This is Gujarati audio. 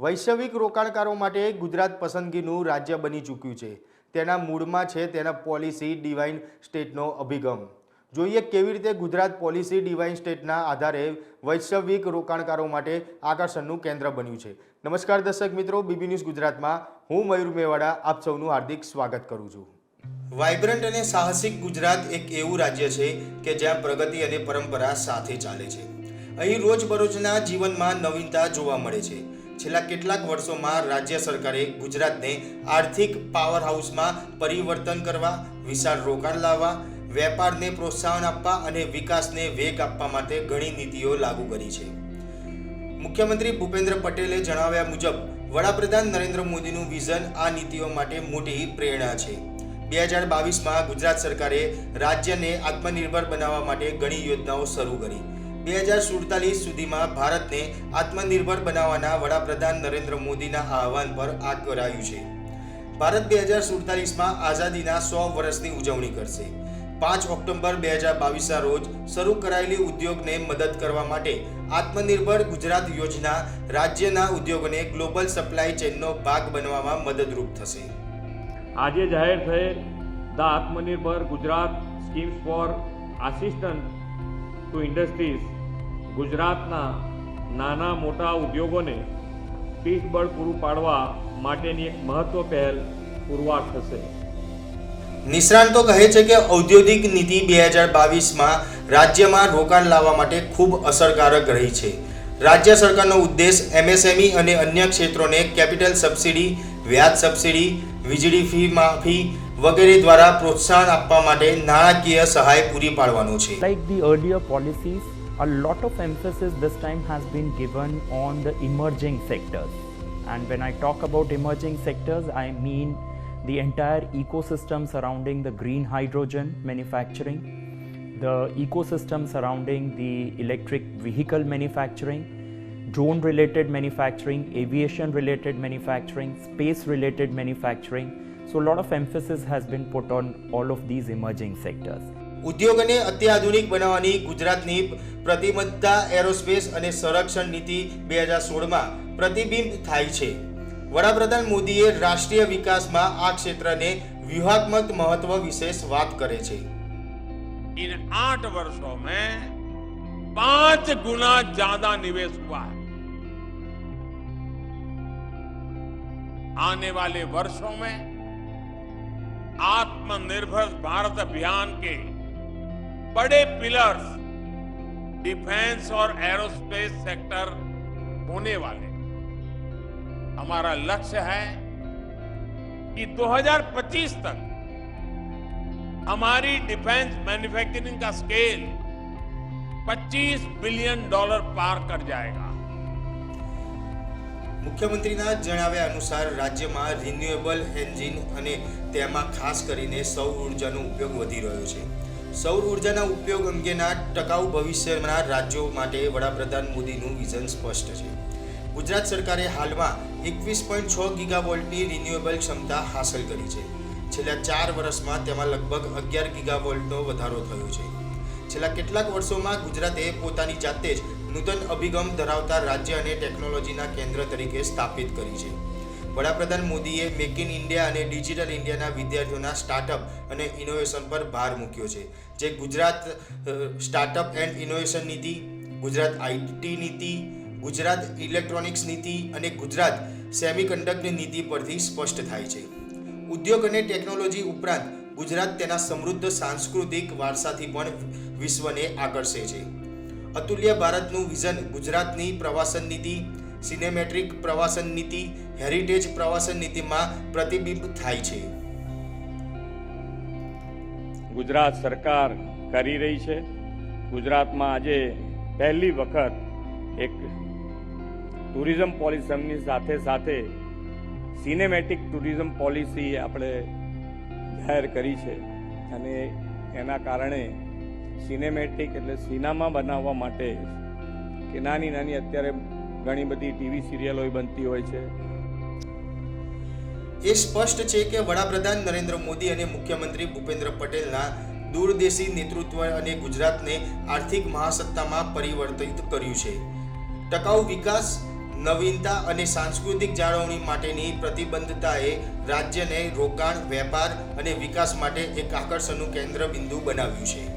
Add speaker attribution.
Speaker 1: વૈશ્વિક રોકાણકારો માટે ગુજરાત પસંદગીનું રાજ્ય બની ચૂક્યું છે. તેના મૂળમાં છે તેના પોલિસી ડિવાઇન સ્ટેટનો અભિગમ. જોઈએ કેવી રીતે ગુજરાત પોલિસી ડિવાઇન સ્ટેટના આધારે વૈશ્વિક રોકાણકારો માટે આકર્ષણનું કેન્દ્ર બન્યું છે. નમસ્કાર દર્શક મિત્રો, બીબી ન્યૂઝ ગુજરાતમાં. હું મયુર મેવાડા, આપ સૌનું હાર્દિક સ્વાગત કરું છું. વાઇબ્રન્ટ અને સાહસિક ગુજરાત એક એવું રાજ્ય છે કે જ્યાં પ્રગતિ અને પરંપરા સાથે ચાલે છે. અહીં રોજબરોજના જીવનમાં નવીનતા જોવા મળે છે. છેલ્લા કેટલાક વર્ષોમાં રાજ્ય સરકારે ગુજરાતને આર્થિક પાવર હાઉસમાં પરિવર્તન કરવા, વિશાળ રોકાણ લાવવા, વેપારને પ્રોત્સાહન આપવા અને વિકાસને વેગ આપવા માટે ઘણી નીતિઓ લાગુ કરી છે. મુખ્યમંત્રી ભૂપેન્દ્ર પટેલે જણાવ્યા મુજબ, વડાપ્રધાન નરેન્દ્ર મોદીનું વિઝન આ નીતિઓ માટે મોટી પ્રેરણા છે. બે હજાર બાવીસમાં ગુજરાત સરકારે રાજ્યને આત્મનિર્ભર બનાવવા માટે ઘણી યોજનાઓ શરૂ કરી. બે હજાર સુડતાલીસ સુધીમાં ભારતને આત્મનિર્ભર બનાવવાના વડાપ્રધાન નરેન્દ્ર મોદીના આહવાન પર આ કરાયું છે. ભારત બે હજાર સુડતાલીસમાં આઝાદીના સો વર્ષની ઉજવણી કરશે. પાંચ ઓક્ટોબર બે હજાર બાવીસના રોજ શરૂ કરાયેલી ઉદ્યોગને મદદ કરવા માટે આત્મનિર્ભર ગુજરાત યોજના રાજ્યના ઉદ્યોગોને ગ્લોબલ સપ્લાય ચેનનો ભાગ બનવામાં મદદરૂપ થશે.
Speaker 2: આજે જાહેર થયેલ the Atmanirbhar Gujarat schemes for assistant to industries ગુજરાતના નાના મોટા ઉદ્યોગોને પીઠબળ પૂરું પાડવા માટેની એક મહત્વ પહેલ પુરવાર થશે.
Speaker 1: નિષ્ણાંતો કહે છે કે ઔદ્યોગિક નીતિ બે હજાર બાવીસમાં રાજ્યમાં રોકાણ લાવવા માટે ખૂબ અસરકારક રહી છે. રાજ્ય સરકારનો ઉદ્દેશ એમએસએમઈ અને અન્ય ક્ષેત્રોને કેપિટલ સબસિડી, વ્યાજ સબસિડી, વીજળી ફી માફી વગેરે દ્વારા પ્રોત્સાહન આપવા માટે નાણાકીય સહાય પૂરી પાડવાનો છે
Speaker 3: Like the earlier policies, a lot of emphasis this time has been given on the emerging sectors. And when I talk about emerging sectors, I mean the entire ecosystem surrounding the green hydrogen manufacturing, the ecosystem surrounding the electric vehicle manufacturing, drone related manufacturing, aviation related manufacturing, space related manufacturing. So, a lot of emphasis has been put on all of these emerging sectors.
Speaker 1: ઉદ્યોગને અત્યાધુનિક બનાવવાની ગુજરાતની પ્રતિબદ્ધતા એરોસ્પેસ અને સંરક્ષણ નીતિ બે હજાર સોળમાં પ્રતિબિંબ થાય છે વડાપ્રધાન મોદીએ રાષ્ટ્રીય વિકાસમાં આ ક્ષેત્રને વ્યૂહાત્મક મહત્વ વિશેષ વાત કરે છે
Speaker 4: इन आठ वर्षों में पांच गुना ज्यादा निवेश हुआ है आने वाले वर्षों में आत्मनिर्भर भारत अभियान के बड़े पिलर्स डिफेंस और एरोस्पेस सेक्टर होने वाले। हमारा लक्ष्य है कि 2025 तक हमारी डिफेंस मैन्युफैक्चरिंग का स्केल 25 बिलियन डॉलर पार कर जाएगा।
Speaker 1: મુખ્યમંત્રીના જણાવ્યા અનુસાર રાજ્યમાં રિન્યુએબલ એન્જિન અને તેમાં ખાસ કરીને સૌર ઉર્જાનો ઉપયોગ વધી રહ્યો છે. સૌર ઉર્જાના ઉપયોગ અંગેના ટકાઉ ભવિષ્યના રાજ્યો માટે વડાપ્રધાન મોદીનું વિઝન સ્પષ્ટ છે. ગુજરાત સરકારે હાલમાં એકવીસ પોઈન્ટ છ ગીગાવોલ્ટની રિન્યુએબલ ક્ષમતા હાંસલ કરી છે. છેલ્લા ચાર વર્ષમાં તેમાં લગભગ અગિયાર ગીગાવોલ્ટનો વધારો થયો છે. છેલ્લા કેટલાક વર્ષોમાં ગુજરાતે પોતાની જાતે જ નૂતન અભિગમ ધરાવતા રાજ્ય અને ટેકનોલોજીના કેન્દ્ર તરીકે સ્થાપિત કરી છે. વડાપ્રધાન મોદીએ મેક ઇન ઇન્ડિયા અને ડિજિટલ ઇન્ડિયાના વિદ્યાર્થીઓના સ્ટાર્ટઅપ અને ઇનોવેશન પર ભાર મૂક્યો છે, જે ગુજરાત સ્ટાર્ટઅપ એન્ડ ઇનોવેશન નીતિ, ગુજરાત આઈટી નીતિ, ગુજરાત ઇલેક્ટ્રોનિક્સ નીતિ અને ગુજરાત સેમિકન્ડક્ટર નીતિ પરથી સ્પષ્ટ થાય છે. ઉદ્યોગ અને ટેકનોલોજી ઉપરાંત ગુજરાત તેના સમૃદ્ધ સાંસ્કૃતિક વારસાથી પણ વિશ્વને આકર્ષે છે. અતુલ્ય ભારતનું વિઝન ગુજરાતની પ્રવાસન નીતિ સિનેમેટ્રિક પ્રવાસન નીતિ હેરિટેજ પ્રવાસન નીતિમાં પ્રતિબિંબ થાય છે.
Speaker 2: ગુજરાત સરકાર કરી રહી છે. ગુજરાતમાં આજે પહેલી વખત એક ટુરિઝમ પોલિસીની સાથે સાથે સિનેમેટિક ટુરિઝમ પોલિસી આપણે જાહેર કરી છે. અને એના કારણે સિનેમેટિક એટલે સિનેમા બનાવવા માટે કે નાની નાની અત્યારે ઘણી બધી ટીવી સિરિયલો બનતી હોય છે.
Speaker 1: એ સ્પષ્ટ છે કે વડાપ્રધાન નરેન્દ્ર મોદી અને મુખ્યમંત્રી ભૂપેન્દ્ર પટેલના દૂરદેશી નેતૃત્વ અને ગુજરાતને આર્થિક મહાસત્તામાં પરિવર્તિત કર્યું છે. ટકાઉ વિકાસ, નવીનતા અને સાંસ્કૃતિક જાળવણી માટેની પ્રતિબદ્ધતાએ રાજ્યને રોકાણ, વેપાર અને વિકાસ માટે એક આકર્ષણનું કેન્દ્ર બિંદુ બનાવ્યું છે.